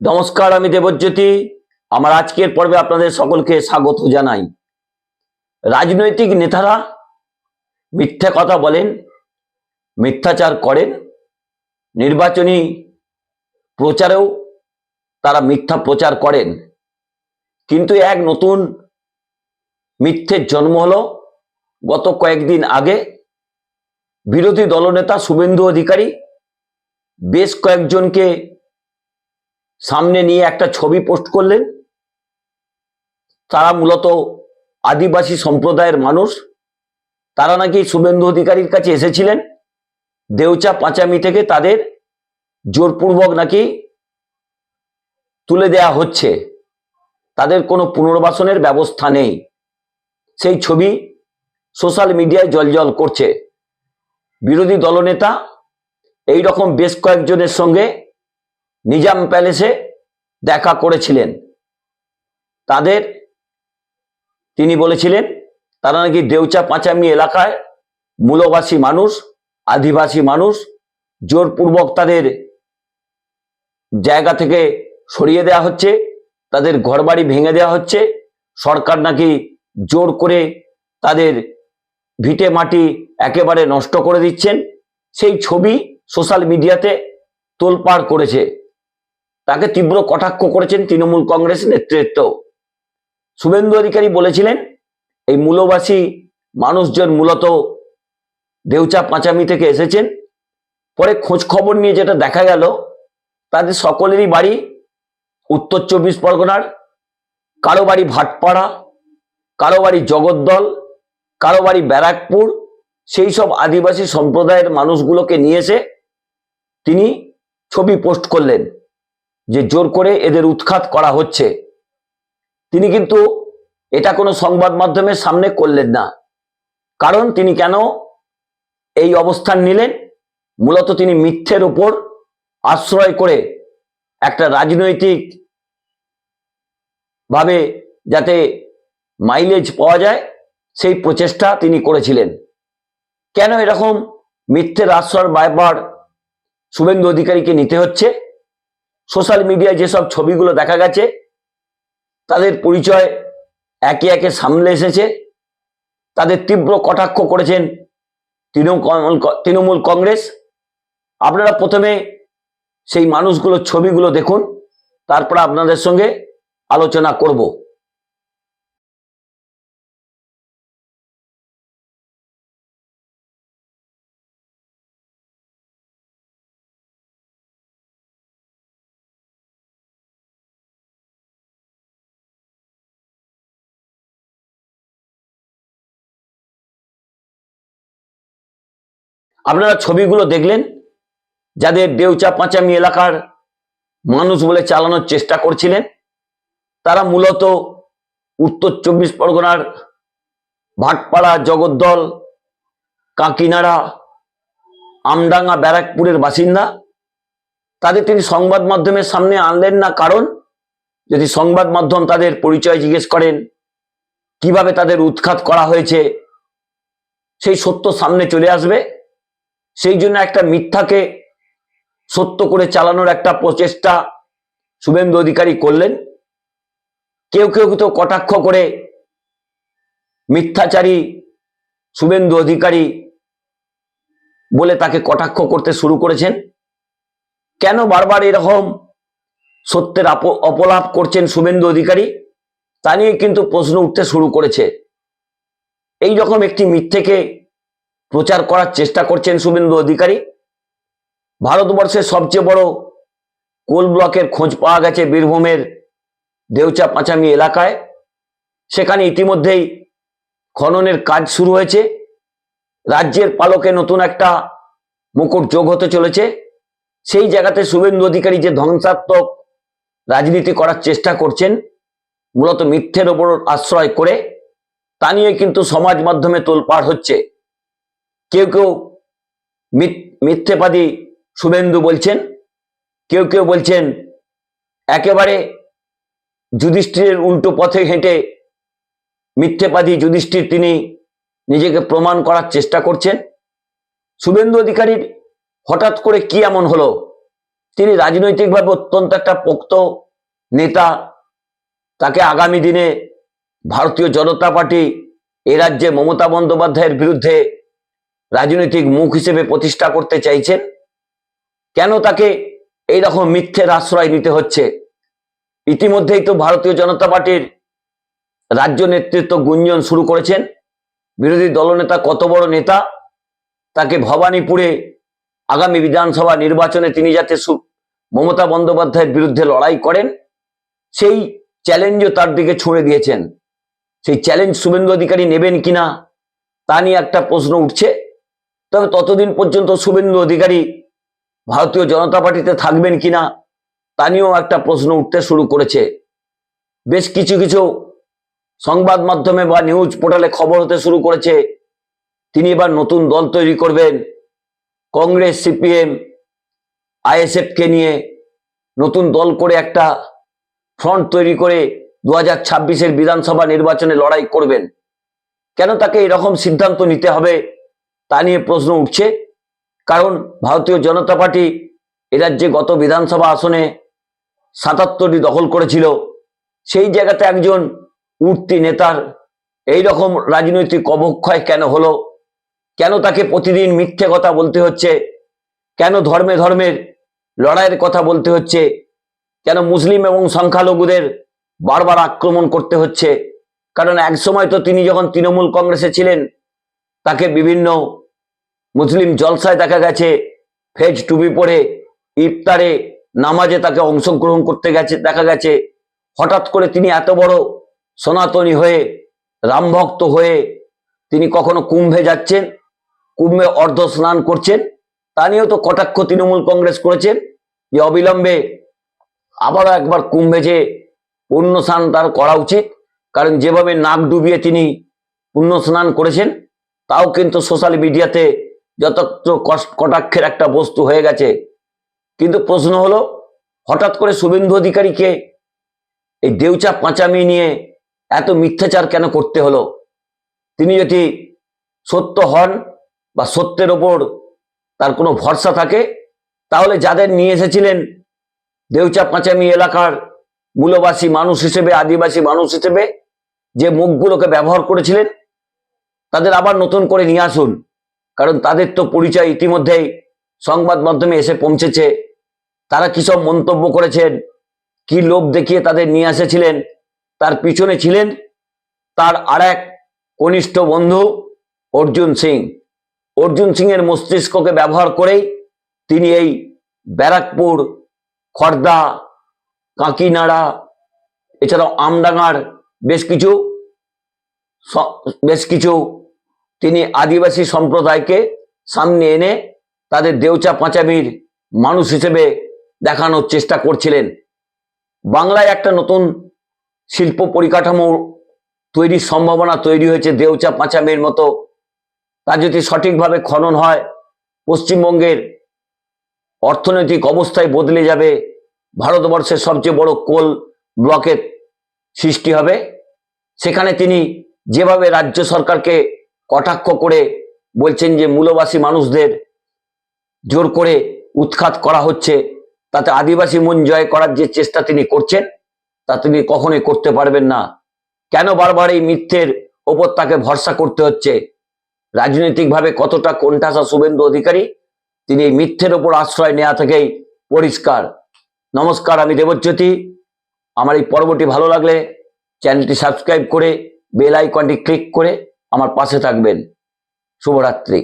নমস্কার, আমি দেবজ্যোতি। আমার আজকের পর্বে আপনাদের সকলকে স্বাগত জানাই। রাজনৈতিক নেতারা মিথ্যা কথা বলেন, মিথ্যাচার করেন, নির্বাচনী প্রচারেও তারা মিথ্যা প্রচার করেন। কিন্তু এক নতুন মিথ্যের জন্ম হলো। গত কয়েকদিন আগে বিরোধী দলনেতা শুভেন্দু অধিকারী বেশ কয়েকজনকে সামনে নিয়ে একটা ছবি পোস্ট করলেন। তারা মূলত আদিবাসী সম্প্রদায়ের মানুষ। তারা নাকি শুভেন্দু অধিকারীর কাছে এসেছিলেন। দেউচা, পাঁচামি থেকে তাদের জোরপূর্বক নাকি তুলে দেয়া হচ্ছে। তাদের কোনো পুনর্বাসনের ব্যবস্থা নেই। সেই ছবি সোশ্যাল মিডিয়ায় জলজল করছে। বিরোধী দলনেতা এই রকম বেশ কয়েকজনের সঙ্গে নিজাম প্যালেসে দেখা করেছিলেন। তাদের তিনি বলেছিলেন, তারা নাকি দেউচা পাঁচামি এলাকায় মূলবাসী মানুষ, আদিবাসী মানুষ, জোরপূর্বক তাদের জায়গা থেকে সরিয়ে দেওয়া হচ্ছে, তাদের ঘরবাড়ি ভেঙে দেওয়া হচ্ছে, সরকার নাকি জোর করে তাদের ভিটে মাটি একেবারে নষ্ট করে দিচ্ছেন। সেই ছবি সোশ্যাল মিডিয়াতে তোলপাড় করেছে। তাকে তীব্র কটাক্ষ করেছেন তৃণমূল কংগ্রেস নেতৃত্ব। শুভেন্দু অধিকারী বলেছিলেন, এই মূলবাসী মানুষজন মূলত দেউচা পাঁচামি থেকে এসেছেন। পরে খোঁজ খবর নিয়ে যেটা দেখা গেল, তাদের সকলেরই বাড়ি উত্তর চব্বিশ পরগনার। কারও বাড়ি ভাটপাড়া, কারও বাড়ি জগদ্দল, কারও বাড়ি ব্যারাকপুর। সেই সব আদিবাসী সম্প্রদায়ের মানুষগুলোকে নিয়ে এসে তিনি ছবি পোস্ট করলেন। যে জোর করে এদের উৎখাত করা হচ্ছে। তিনি কিন্তু এটা কোনো সংবাদ মাধ্যমের সামনে করলেন না। কারণ তিনি কেন এই অবস্থান নিলেন? মূলত তিনি মিথ্যের উপর আশ্রয় করে একটা রাজনৈতিক ভাবে যাতে মাইলেজ পাওয়া যায়, সেই প্রচেষ্টা তিনি করেছিলেন। কেন এরকম মিথ্যের আশ্রয় বারবার শুভেন্দু অধিকারীকে নিতে হচ্ছে? সোশ্যাল মিডিয়ায় যেসব ছবিগুলো দেখা গেছে, তাদের পরিচয় একে একে সামলে এসেছে। তাদের তীব্র কটাক্ষ করেছেন তৃণমূল তৃণমূল কংগ্রেস। আপনারা প্রথমে সেই মানুষগুলোর ছবিগুলো দেখুন, তারপর আপনাদের সঙ্গে আলোচনা করব। আপনারা ছবিগুলো দেখলেন? যাদের দেউচা পাঁচামি এলাকার মানুষ বলে চালানোর চেষ্টা করছিলেন, তারা মূলত উত্তর চব্বিশ পরগনার ভাটপাড়া, জগদ্দল, কাঁকিনাড়া, আমডাঙ্গা, ব্যারাকপুরের বাসিন্দা। তাদের তিনি সংবাদ মাধ্যমের সামনে আনলেন না কারণ, যদি সংবাদ মাধ্যম তাদের পরিচয় জিজ্ঞেস করেন, কীভাবে তাদের উৎখাত করা হয়েছে, সেই সত্য সামনে চলে আসবে। সেই জন্য একটা মিথ্যাকে সত্য করে চালানোর একটা প্রচেষ্টা শুভেন্দু অধিকারী করলেন। কেউ কেউ তো কটাক্ষ করে মিথ্যাচারী শুভেন্দু অধিকারী বলে তাকে কটাক্ষ করতে শুরু করেছেন। কেন বারবার এরকম সত্যের অপলাপ করছেন শুভেন্দু অধিকারী? তা নিয়ে কিন্তু প্রশ্ন উঠতে শুরু করেছে। এই রকম একটি মিথ্যেকে প্রচার করার চেষ্টা করছেন শুভেন্দু অধিকারী। ভারতবর্ষের সবচেয়ে বড় কোল ব্লকের খোঁজ পাওয়া গেছে বীরভূমের দেউচা পাঁচামি এলাকায়। সেখানে ইতিমধ্যেই খননের কাজ শুরু হয়েছে। রাজ্যের পালকে নতুন একটা মুকুট যোগ হতে চলেছে। সেই জায়গাতে শুভেন্দু অধিকারী যে ধ্বংসাত্মক রাজনীতি করার চেষ্টা করছেন, মূলত মিথ্যের ওপর আশ্রয় করে, তা নিয়ে কিন্তু সমাজ মাধ্যমে তোলপাড় হচ্ছে। কেউ কেউ মিথ- মিথ্যেবাদী শুভেন্দু বলছেন, কেউ কেউ বলছেন একেবারে যুধিষ্ঠিরের উল্টো পথে হেঁটে মিথ্যেবাদী যুধিষ্ঠির তিনি নিজেকে প্রমাণ করার চেষ্টা করছেন। শুভেন্দু অধিকারীর হঠাৎ করে কি এমন হলো? তিনি রাজনৈতিকভাবে অত্যন্ত একটা পোক্ত নেতা, তাকে আগামী দিনে ভারতীয় জনতা পার্টি এ রাজ্যে মমতা বন্দ্যোপাধ্যায়ের বিরুদ্ধে রাজনৈতিক মুখ হিসেবে প্রতিষ্ঠা করতে চাইছেন? কেন তাকে এই রকম মিথ্যের আশ্রয় নিতে হচ্ছে? ইতিমধ্যেই তো ভারতীয় জনতা পার্টির রাজ্য নেতৃত্ব গুঞ্জন শুরু করেছেন। বিরোধী দলনেতা কত বড় নেতা? তাকে ভবানীপুরে আগামী বিধানসভা নির্বাচনে তিনি যাতে মমতা বন্দ্যোপাধ্যায়ের বিরুদ্ধে লড়াই করেন, সেই চ্যালেঞ্জও তার দিকে ছুঁড়ে দিয়েছেন। সেই চ্যালেঞ্জ শুভেন্দু অধিকারী নেবেন কিনা, তা নিয়ে একটা প্রশ্ন উঠছে। তবে ততদিন পর্যন্ত শুভেন্দু অধিকারী ভারতীয় জনতা পার্টিতে থাকবেন কিনা তা নিয়েও একটা প্রশ্ন উঠতে শুরু করেছে। বেশ কিছু কিছু সংবাদ মাধ্যমে বা নিউজ পোর্টালে খবর হতে শুরু করেছে। তিনি এবার নতুন দল তৈরি করবেন। কংগ্রেস, সিপিএম, আইএসএফকে নিয়ে নতুন দল করে একটা ফ্রন্ট তৈরি করে দু হাজার ছাব্বিশের বিধানসভা নির্বাচনে লড়াই করবেন। কেন তাকে এরকম সিদ্ধান্ত নিতে হবে? তা নিয়ে প্রশ্ন উঠছে। কারণ ভারতীয় জনতা পার্টি এ রাজ্যে গত বিধানসভা আসনে সাতাত্তরটি দখল করেছিল। সেই জায়গাতে একজন উঠতি নেতার এই রকম রাজনৈতিক অবক্ষয় কেন হলো? কেন তাকে প্রতিদিন মিথ্যে কথা বলতে হচ্ছে? কেন ধর্মে ধর্মের লড়াইয়ের কথা বলতে হচ্ছে? কেন মুসলিম এবং সংখ্যালঘুদের বারবার আক্রমণ করতে হচ্ছে? কারণ এক সময় তো তিনি যখন তৃণমূল কংগ্রেসে ছিলেন তাকে বিভিন্ন মুসলিম জলসায় দেখা গেছে, ফেজ টুপি পরে ইফতারে, নামাজে তাকে অংশগ্রহণ করতে গেছে, দেখা গেছে। হঠাৎ করে তিনি এত বড় সনাতনী হয়ে, রামভক্ত হয়ে তিনি কখনো কুম্ভে যাচ্ছেন, কুম্ভে অর্ধ স্নান করছেন। তা নিয়েও তো কটাক্ষ তৃণমূল কংগ্রেস করেছেন যে অবিলম্বে আবারও একবার কুম্ভে যে পুণ্য স্নান তার করা উচিত, কারণ যেভাবে নাক ডুবিয়ে তিনি পুণ্য স্নান করেছেন তাও কিন্তু সোশ্যাল মিডিয়াতে যথার্থ কটাক্ষের একটা বস্তু হয়ে গেছে। কিন্তু প্রশ্ন হলো, হঠাৎ করে শুভেন্দু অধিকারীকে এই দেউচা পাঁচামি নিয়ে এত মিথ্যাচার কেন করতে হলো? তিনি যদি সত্য হন বা সত্যের ওপর তার কোনো ভরসা থাকে, তাহলে যাদের নিয়ে এসেছিলেন দেউচা পাঁচামি এলাকার মূলবাসী মানুষ হিসেবে, আদিবাসী মানুষ হিসেবে যে মুখগুলোকে ব্যবহার করেছিলেন তাদের আবার নতুন করে নিয়ে আসুন। কারণ তাদের তো পরিচয় ইতিমধ্যেই সংবাদ মাধ্যমে এসে পৌঁছেছে। তারা কি সব মন্তব্য করেছেন? কি লোভ দেখিয়ে তাদের নিয়ে এসেছিলেন? তার পিছনে ছিলেন তার আর এক কনিষ্ঠ বন্ধু অর্জুন সিং। অর্জুন সিং এর মস্তিষ্ককে ব্যবহার করেই তিনি এই ব্যারাকপুর, খর্দা, কাঁকিনাড়া, এছাড়াও আমডাঙ্গার বেশ কিছু বেশ কিছু তিনি আদিবাসী সম্প্রদায়কে সামনে এনে তাদের দেউচা পাঁচামির মানুষ হিসেবে দেখানোর চেষ্টা করছিলেন। বাংলায় একটা নতুন শিল্প পরিকাঠামো তৈরির সম্ভাবনা তৈরি হয়েছে দেউচা পাঁচামির মতো। তা যদি সঠিকভাবে খনন হয়, পশ্চিমবঙ্গের অর্থনৈতিক অবস্থায় বদলে যাবে। ভারতবর্ষের সবচেয়ে বড় কোল ব্লকের সৃষ্টি হবে। সেখানে তিনি যেভাবে রাজ্য সরকারকে কটাক্ষ করে বলছেন যে মূলবাসী মানুষদের জোর করে উৎখাত করা হচ্ছে, তাতে আদিবাসী মন জয় করার যে চেষ্টা তিনি করছেন, তা তিনি কখনোই করতে পারবেন না। কেন বারবার এই মিথ্যের ওপর তাকে ভরসা করতে হচ্ছে? রাজনৈতিকভাবে কতটা কোণঠাসা শুভেন্দু অধিকারী, তিনি এই মিথ্যের ওপর আশ্রয় নেওয়া থেকেই পরিষ্কার। নমস্কার, আমি দেবজ্যোতি। আমার এই পর্বটি ভালো লাগলে চ্যানেলটি সাবস্ক্রাইব করে বেল আইকনটি ক্লিক করে আমার পাশে থাকবেন। শুভরাত্রি।